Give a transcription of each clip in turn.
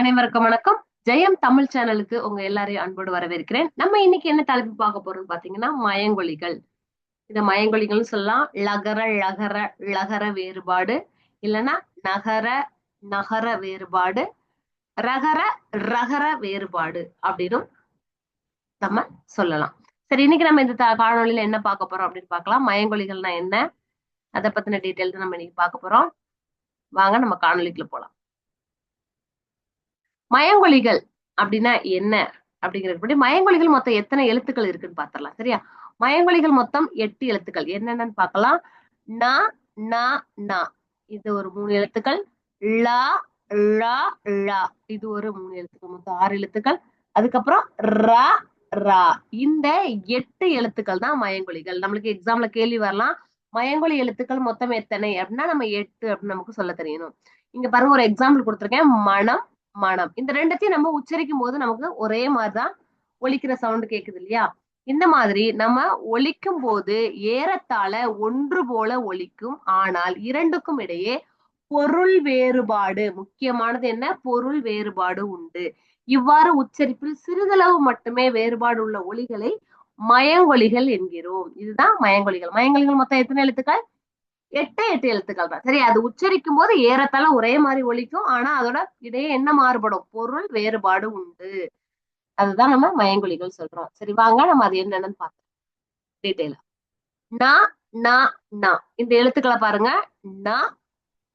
அனைவருக்கும் வணக்கம். ஜெயம் தமிழ் சேனலுக்கு உங்க எல்லாரையும் அன்போடு வரவேற்கிறேன். நம்ம இன்னைக்கு என்ன தலைப்பு பார்க்க போறோம்னு பாத்தீங்கன்னா மயங்கொலிகள். இந்த மயங்கொலிகள்னு சொல்லலாம் லகர லகர லகர வேறுபாடு. இல்லைன்னா நகர நகர வேறுபாடு. ரகர ரகர வேறுபாடு அப்படின்னும் நம்ம சொல்லலாம். சரி இன்னைக்கு நம்ம இந்த காணொலியில காணொளியில என்ன பார்க்க போறோம் அப்படின்னு பார்க்கலாம். மயங்கொலிகள்னா என்ன? அதை பத்தின டீட்டெயில் நம்ம இன்னைக்கு பார்க்க போறோம். வாங்க நம்ம காணொளிக்குள்ள போலாம். மயங்கொலிகள் அப்படின்னா என்ன? அப்படிங்கிறது படி மயங்கொலிகள் மொத்தம் எத்தனை எழுத்துக்கள் இருக்குன்னு பாத்திரலாம் சரியா? மயங்கொலிகள் மொத்தம் எட்டு எழுத்துக்கள். என்னென்னு பார்க்கலாம் ந ந இது ஒரு மூணு எழுத்துக்கள். ல ழ ழ. இது ஒரு மூணு எழுத்துக்கள். மொத்தம் ஆறு எழுத்துக்கள். அதுக்கப்புறம் ர ரா. இந்த எட்டு எழுத்துக்கள் தான் மயங்கொலிகள் நம்மளுக்கு எக்ஸாம்ல கேள்வி வரலாம். மயங்கொலி எழுத்துக்கள் மொத்தம் எத்தனை? அப்படின்னா நம்ம எட்டு அப்படின்னு நமக்கு சொல்ல தெரியணும். இங்க பாருங்க ஒரு எக்ஸாம்பிள் கொடுத்துருக்கேன். மனம் மனம். இந்த ரெண்டத்தையும் நம்ம உச்சரிக்கும் போது நமக்கு ஒரே மாதிரிதான் ஒலிக்கிற சவுண்ட் கேக்குது இல்லையா? இந்த மாதிரி நம்ம ஒழிக்கும் போது ஏறத்தாழ ஒன்று போல ஒலிக்கும். ஆனால் இரண்டுக்கும் இடையே பொருள் வேறுபாடு முக்கியமானது என்ன? பொருள் வேறுபாடு உண்டு. இவ்வாறு உச்சரிப்பில் சிறிதளவு மட்டுமே வேறுபாடு உள்ள ஒளிகளை மயங்கொலிகள் என்கிறோம். இதுதான் மயங்கொலிகள். மயங்கொலிகள் மொத்தம் எத்தனை எழுத்துக்கள்? எட்டு எட்டு எழுத்துக்கள் தான். சரி அது உச்சரிக்கும் போது ஏறத்தால ஒரே மாதிரி ஒழிக்கும் ஆனா அதோட இடையே என்ன மாறுபடும்? பொருள் வேறுபாடு உண்டு. அதுதான் நம்ம மயங்குழிகள் சொல்றோம். சரி வாங்க நம்ம அது என்னன்னு பார்த்தோம் டீட்டெயிலா நா நா நா. இந்த எழுத்துக்களை பாருங்க. நா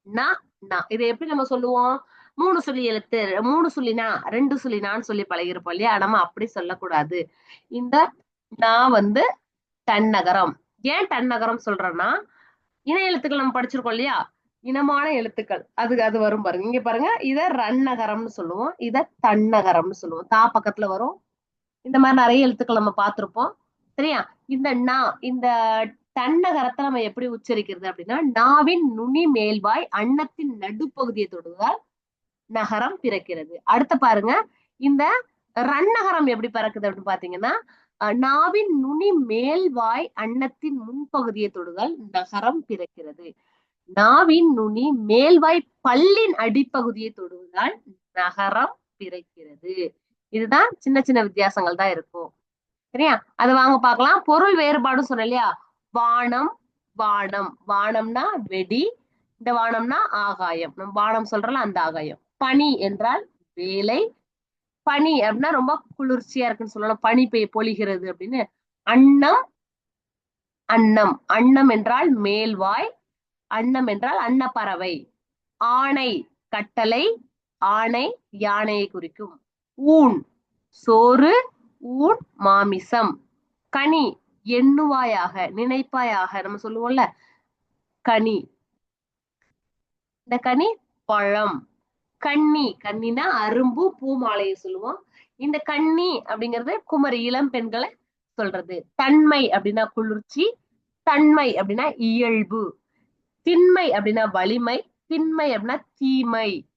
நா நா. இதை எப்படி நம்ம சொல்லுவோம்? மூணு சொல்லி எழுத்து மூணு சொல்லினா ரெண்டு சொல்லினான்னு சொல்லி பழகிருப்போம் இல்லையா? நம்ம அப்படி சொல்லக்கூடாது. இந்த நான் வந்து தன்னகரம். ஏன் தன்னகரம் சொல்றேன்னா இன எழுத்துக்கள் நம்ம படிச்சிருக்கோம் இல்லையா? இனமான எழுத்துக்கள். அது அது வரும் பாருங்க. இங்க பாருங்க. இத ரன்னகரம்னு சொல்லுவோம். இத தன்னகரம்னு சொல்லுவோம். தா பக்கத்துல வரும். இந்த மாதிரி நிறைய எழுத்துக்கள் நம்ம பார்த்திருப்போம். சரியா? இந்த நா இந்த தன்னகரத்தை நம்ம எப்படி உச்சரிக்கிறது அப்படின்னா நாவின் நுனி மேல்வாய் அன்னத்தின் நடுப்பகுதியை தொடுவதால் நகரம் பிறக்கிறது. அடுத்து பாருங்க. இந்த ரன்னகரம் எப்படி பிறக்குது அப்படின்னு பாத்தீங்கன்னா நாவின் நுனி மேல்வாய் அன்னத்தின் முன்பகுதியை தொடுதல். நகரம் பிறக்கிறது. நாவின் நுனி மேல்வாய் பல்லின் அடிப்பகுதியை தொடுவதால் நகரம் பிறக்கிறது. இதுதான் சின்ன சின்ன வித்தியாசங்கள் தான் இருக்கும். சரியா? அது வாங்க பார்க்கலாம். பொருள் வேறுபாடும் சொன்னேன் இல்லையா? வானம் வானம். வானம்னா வெடி இந்த வானம்னா ஆகாயம். நம்ம வானம் சொல்றோம்ல அந்த ஆகாயம். பனி என்றால் வேலை பனி அப்படின்னா ரொம்ப குளிர்ச்சியா இருக்குன்னு சொல்லலாம். பனி பெய் பொழிகிறது அப்படின்னு. அன்னம் அன்னம். அன்னம் என்றால் மேல்வாய் அன்னம் என்றால் அன்னப்பறவை. ஆணை கட்டளை ஆணை யானையை குறிக்கும். ஊன் சோறு ஊன் மாமிசம். கனி எண்ணுவாயாக நினைப்பாயாக நம்ம சொல்லுவோம்ல. கனி. இந்த கனி பழம். கண்ணி கண்ணினா அரும்பு பூமாலையை சொல்லுவோம். இந்த கன்னி அப்படிங்கிறது குமரி இளம் பெண்களை சொல்றது. தன்மை அப்படின்னா குளிர்ச்சி தன்மை அப்படின்னா இயல்பு. திண்மை அப்படின்னா வலிமை திண்மை அப்படின்னா தீமை.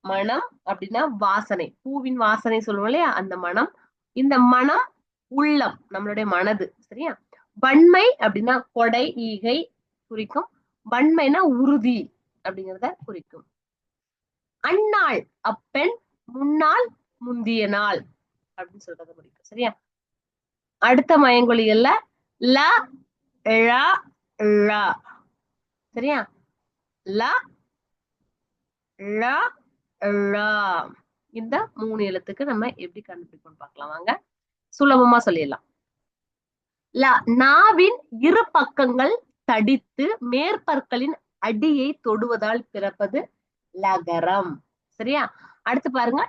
மனம் அப்படின்னா வாசனை. பூவின் வாசனை சொல்லுவோம் இல்லையா? அந்த மனம். இந்த மனம் உள்ளம் நம்மளுடைய மனது சரியா? வன்மை அப்படின்னா கொடை ஈகை குறிக்கும். வன்மைனா உறுதி அப்படிங்கிறத குறிக்கும். அந்நாள் அப்பெண் முன்னாள் முந்திய நாள் அப்படின்னு சொல்றத முடிக்கும். சரியா? அடுத்த மயங்கொழிகள்ல ல ழ சரியா? ல ழ ழ. இந்த மூணு எழுத்துக்கு நம்ம எப்படி கண்டுபிடிக்கணும் பார்க்கலாம். வாங்க. சுலபமா சொல்லிடலாம். ல நாவின் இரு பக்கங்கள் தடித்து மேற்பற்களின் அடியை தொடுவதால் பிறப்பது லகரம். சரியா? அடுத்து பாருங்க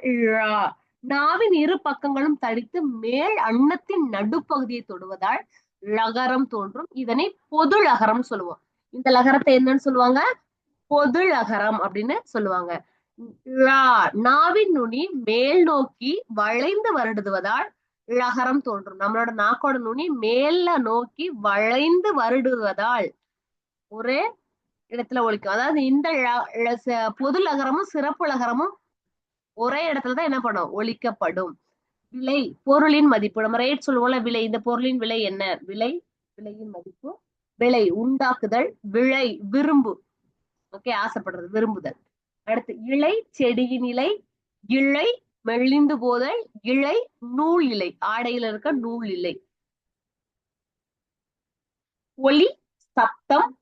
நாவின் இரு பக்கங்களும் தடித்து மேல் அன்னத்தின் நடுப்பகுதியை தொடுவதால் லகரம் தோன்றும். இதனை பொது லகரம் சொல்லுவோம். இந்த லகரத்தை என்னன்னு சொல்லுவாங்க? பொது லகரம் அப்படின்னு சொல்லுவாங்க. ழா. நாவின் நுனி மேல் நோக்கி வளைந்து வருடுவதால் லகரம் தோன்றும். நம்மளோட நாக்கோட நுனி மேல நோக்கி வளைந்து வருடுவதால். ஒரே இடத்துல ஒழிக்கும். அதாவது இந்த ச- பொது லகரமும் சிறப்பு லகரமும் ஒரே இடத்துல தான் என்ன பண்ணும்? ஒழிக்கப்படும். விலை பொருளின் மதிப்பு. நம்ம ரேட் சொல்லுவோம்ல விலை. இந்த பொருளின் விலை என்ன? விலை விலையின் மதிப்பு. விலை உண்டாக்குதல். விலை விரும்பு. ஓகே ஆசைப்படுறது. விரும்புதல். அடுத்து இலை செடியின் இலை. இழை மெலிந்து போதல். இழை நூல் இலை. ஆடையில இருக்க நூல் இலை. ஒளி சத்தம்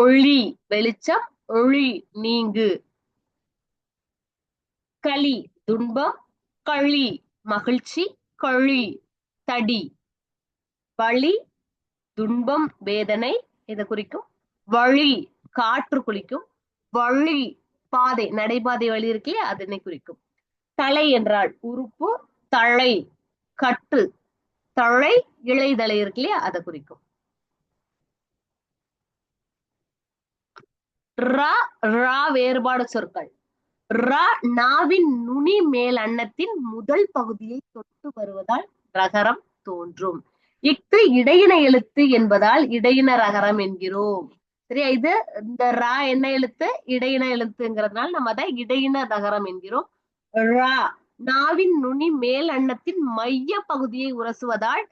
ஒளி வெளிச்சம் ஒளி நீங்கு. களி துன்பம் களி மகிழ்ச்சி களி தடி. வழி துன்பம் வேதனை இதை குறிக்கும். வழி காற்று குளிக்கும். வழி பாதை நடைபாதை வழி இருக்கே அதனை குறிக்கும். தலை என்றால் உறுப்பு தழை கட்டு. தழை இலைதலை இருக்கு இல்லையா? அதை குறிக்கும். ரா வேறுபாடு சொற்கள். ர நாவின் நுனி மேல் அன்னத்தின் முதல் பகுதியை தொட்டு வருவதால் ரகரம் தோன்றும். இஃது இடையின எழுத்து என்பதால் இடையின ரகரம் என்கிறோம். சரியா? இது இந்த ரா என்ன எழுத்து? இடையின எழுத்துங்கிறதுனால நம்ம அதை இடையின ரகரம் என்கிறோம். ரா நாவின் நுனி மேல் அன்னத்தின் மைய பகுதியை உரசுவதால்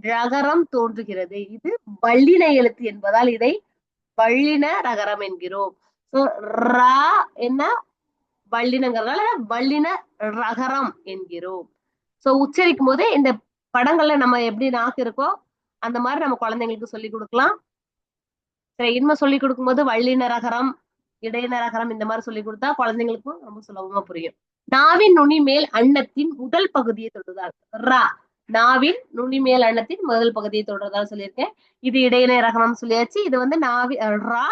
ரகரம் தோன்றுகிறது. இது வல்லின எழுத்து என்பதால் இதை வள்ளின ரகரம் என்கிறோம். சோ ரா என்ன? வல்லினங்கிறதுனால வல்லின ரகரம் என்கிறோம். சோ உச்சரிக்கும் போதே இந்த படங்கள்ல நம்ம எப்படி நாக்கு இருக்கோ அந்த மாதிரி நம்ம குழந்தைங்களுக்கு சொல்லி கொடுக்கலாம். சரி இனிமே சொல்லி கொடுக்கும்போது வள்ளின ரகரம் இடையின ரகரம் இந்த மாதிரி சொல்லி கொடுத்தா குழந்தைங்களுக்கும் ரொம்ப சுலபமா புரியும். நாவின் நுனி மேல் அன்னத்தின் முதல் பகுதியை தொடுதார். ரா. நாவின் நுனிமேல் அண்ணத்தின் அன்னத்தின் முதல் பகுதியை தொடுறதால் சொல்லியிருக்கேன். இது இடையிலே ரகணம் சொல்லியாச்சு. இது வந்து நாவி ரா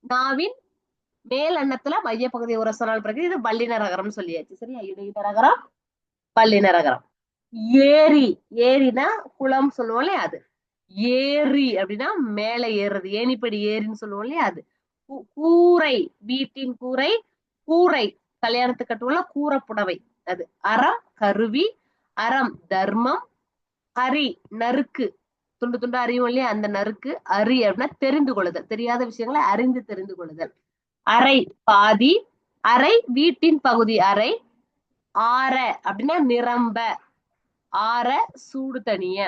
நாவின் மேல் அன்னத்துல மைய பகுதியை உரசனால் பிறகு இது வல்லின ரகரம் சொல்லியாச்சு. சரியா? இடையின ரகரம் பள்ளின ரகரம். ஏரி ஏரினா குளம் சொல்லுவோம் இல்லையா அது? ஏரி அப்படின்னா மேல ஏறுறது. ஏணிப்படி ஏரின்னு சொல்லுவோம் இல்லையா அது? கூ- கூரை வீட்டின் கூரை கூரை கல்யாணத்துக்கு கட்டுவோம்ல கூரை புடவை. அது அறம் கருவி அறம் தர்மம் அரி நறுக்கு. துண்டு துண்டு அறியும் இல்லையா? அந்த நறுக்கு அரி அப்படின்னா தெரிந்து கொள்ளுதல். தெரியாத விஷயங்களை அறிந்து தெரிந்து கொள்ளுதல். அறை பாதி. அறை வீட்டின் பகுதி. அறை ஆற அப்படின்னா நிரம்ப. ஆற சூடு தணிய.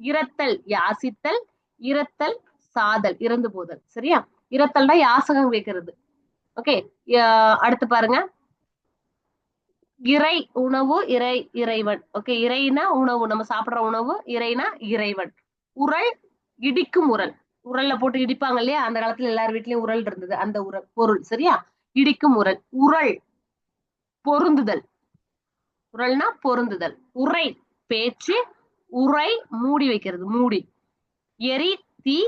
இரத்தல் யாசித்தல். இரத்தல் சாதல். இறந்து போதல். சரியா? இரத்தல்னா யாசகம் வைக்கிறது ஓகே? அடுத்து பாருங்க. இறை உணவு இறை இறைவன். ஓகே இறைனா உணவு நம்ம சாப்பிடுற உணவு இறைனா இறைவன். உரல் இடிக்கும் உரல் உரல்ல போட்டு இடிப்பாங்க இல்லையா? அந்த காலத்துல எல்லார் வீட்லயும் உரல் இருந்தது. அந்த உரல் பொருள் சரியா? இடிக்கும் உரல் உரல் பொருந்துதல். உரல்னா பொருந்துதல். உரை பேச்சு உரை மூடி வைக்கிறது மூடி. எரி தீ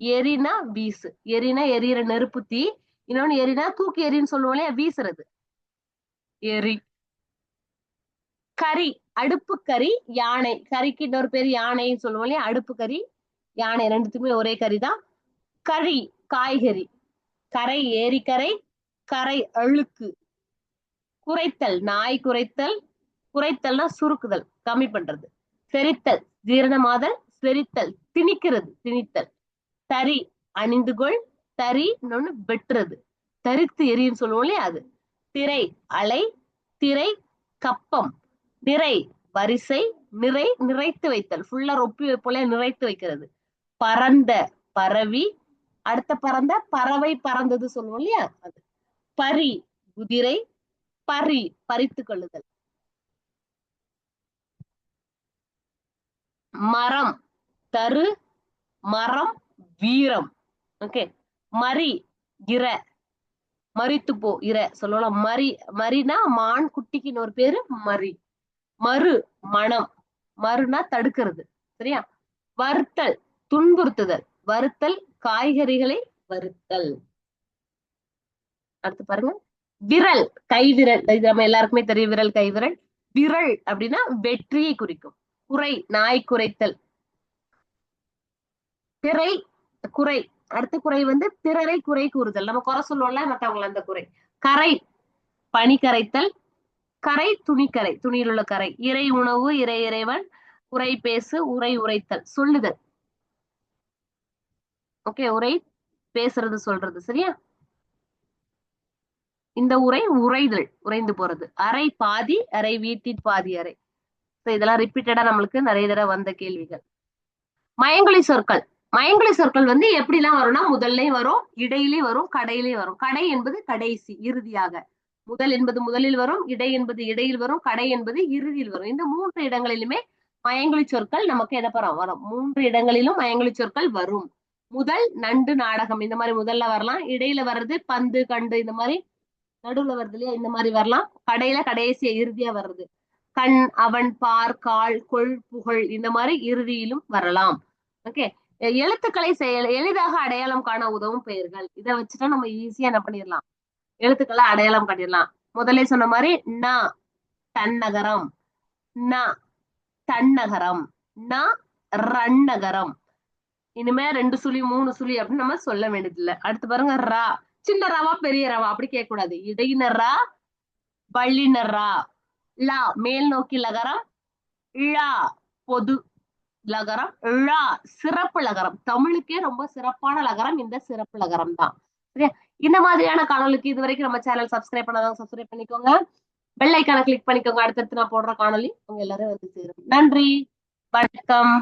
எரினா வீசு. எரினா எரியிற நெருப்பு தீ. இன்னொன்னு எரினா தூக்கி எரின்னு சொல்லுவோம் இல்லையா? வீசுறது. எரி. கறி அடுப்பு கறி யானை. கறிக்கு இன்னொரு பேர் யானைன்னு சொல்லுவோம் இல்லையா? அடுப்பு கறி யானை. ரெண்டுத்துக்குமே ஒரே கறி தான் கறி காய்கறி. கரை ஏரிக்கரை கரை அழுக்கு. குறைத்தல் நாய் குறைத்தல். குறைத்தல்னா சுருக்குதல் கம்மி பண்றது. செரித்தல் ஜீரணமாதல். செரித்தல் திணிக்கிறது திணித்தல். தறி அணிந்து கொள் தறி இன்னொன்னு வெட்டுறது. தரித்து எரின்னு சொல்லுவோம் இல்லையா அது? திரை அலை. திரை கப்பம். நிறை வரிசை நிறை நிறைத்து வைத்தல். ஃபுல்லா ரொப்பி போல நிறைத்து வைக்கிறது. பறந்த பரவி அடுத்த பறந்த பறவை பறந்தது சொல்லுவோம் இல்லையா? அது. பரி குதிரை பரி பறித்து கொள்ளுதல். மரம் தரு மரம் வீரம். ஓகே மரி இர. மறித்து போ இர. சொல்லலாம் மரி மரினா மான் குட்டிக்கு இன்னொரு பேரு மரி. மறு மனம். மறுனா தடுக்கிறது. சரியா? வறுத்தல் துன்புறுத்துதல். வறுத்தல் காய்கறிகளை வறுத்தல் அடுத்து பாருங்க. விரல் கைவிரல். இது நம்ம எல்லாருக்குமே தெரியும் விரல் கைவிரல். விரல் விரல் அப்படின்னா வெற்றியை குறிக்கும். குறை நாய் குறைத்தல். திரை குறை. அடுத்த குறை வந்து பிறரை குறை கூறுதல். நம்ம குறை சொல்லுவோம்ல மத்தவங்கள அந்த குறை. கரை பனி கரைத்தல். கரை துணிக்கரை துணியில் உள்ள கரை. இறை உணவு இறை இறைவன் உரை பேசு உரை உரைத்தல். சொல்லுதல். ஓகே உரை பேசுறது சொல்றது. சரியா? இந்த உரை உரைதல் உறைந்து போறது. அரை பாதி அரை வீட்டின் பாதி அறை. இதெல்லாம் ரிப்பீட்டடா நம்மளுக்கு நிறைய தடவை வந்த கேள்விகள். மயங்கொலி சொற்கள். மயங்கொலி சொற்கள் வந்து எப்படிலாம் வரும்னா முதல்லயும் வரும் இடையிலே வரும் கடையிலே வரும். கடை என்பது கடைசி இறுதியாக. முதல் என்பது முதலில் வரும் இடை என்பது இடையில் வரும் கடை என்பது இறுதியில் வரும். இந்த மூன்று இடங்களிலுமே மயங்கொலி சொற்கள் நமக்கு எதப்பறம் வரும். மூன்று இடங்களிலும் மயங்கொலி சொற்கள் வரும். முதல் நண்டு நாடகம். இந்த மாதிரி முதல்ல வரலாம். இடையில வர்றது பந்து கண்டு இந்த மாதிரி நடுவுல வருது இல்லையா? இந்த மாதிரி வரலாம். கடையில கடைசியா இறுதியா வர்றது. கண் அவன் பார் கால் கொள் புகழ் இந்த மாதிரி இறுதியிலும் வரலாம். ஓகே. எழுத்துக்களை செயல் எளிதாக அடையாளம் காண உதவும் பெயர்கள். இதை வச்சுட்டா நம்ம ஈஸியா என்ன பண்ணிடலாம்? எழுத்துக்களை அடையாளம் காட்டிடலாம். முதல்ல சொன்ன மாதிரி ந தன்னகரம். ந தன்னகரம். ந ரன்னகரம். இனிமே ரெண்டு சுழி மூணு சுழி அப்படின்னு நம்ம சொல்ல வேண்டியதில்லை. அடுத்து பாருங்க ரா. சின்ன ரவா பெரிய ரவா அப்படி கேட்க கூடாது இடையினரா வள்ளினரா லா மேல் நோக்கி லகரம். ழா பொது லகரம். ழா சிறப்பு லகரம். தமிழுக்கே ரொம்ப சிறப்பான லகரம் இந்த சிறப்பு லகரம் தான். சரியா? இந்த மாதிரியான காணொலிக்கு இது வரைக்கும் நம்ம சேனல் சப்ஸ்கிரைப் பண்ணாதவங்க சப்ஸ்கிரைப் பண்ணிக்கோங்க. பெல் ஐக்கான கிளிக் பண்ணிக்கோங்க. அடுத்தடுத்து நான் போடுற காணொலி உங்க எல்லாரும் வந்து சேரும். நன்றி. வணக்கம்.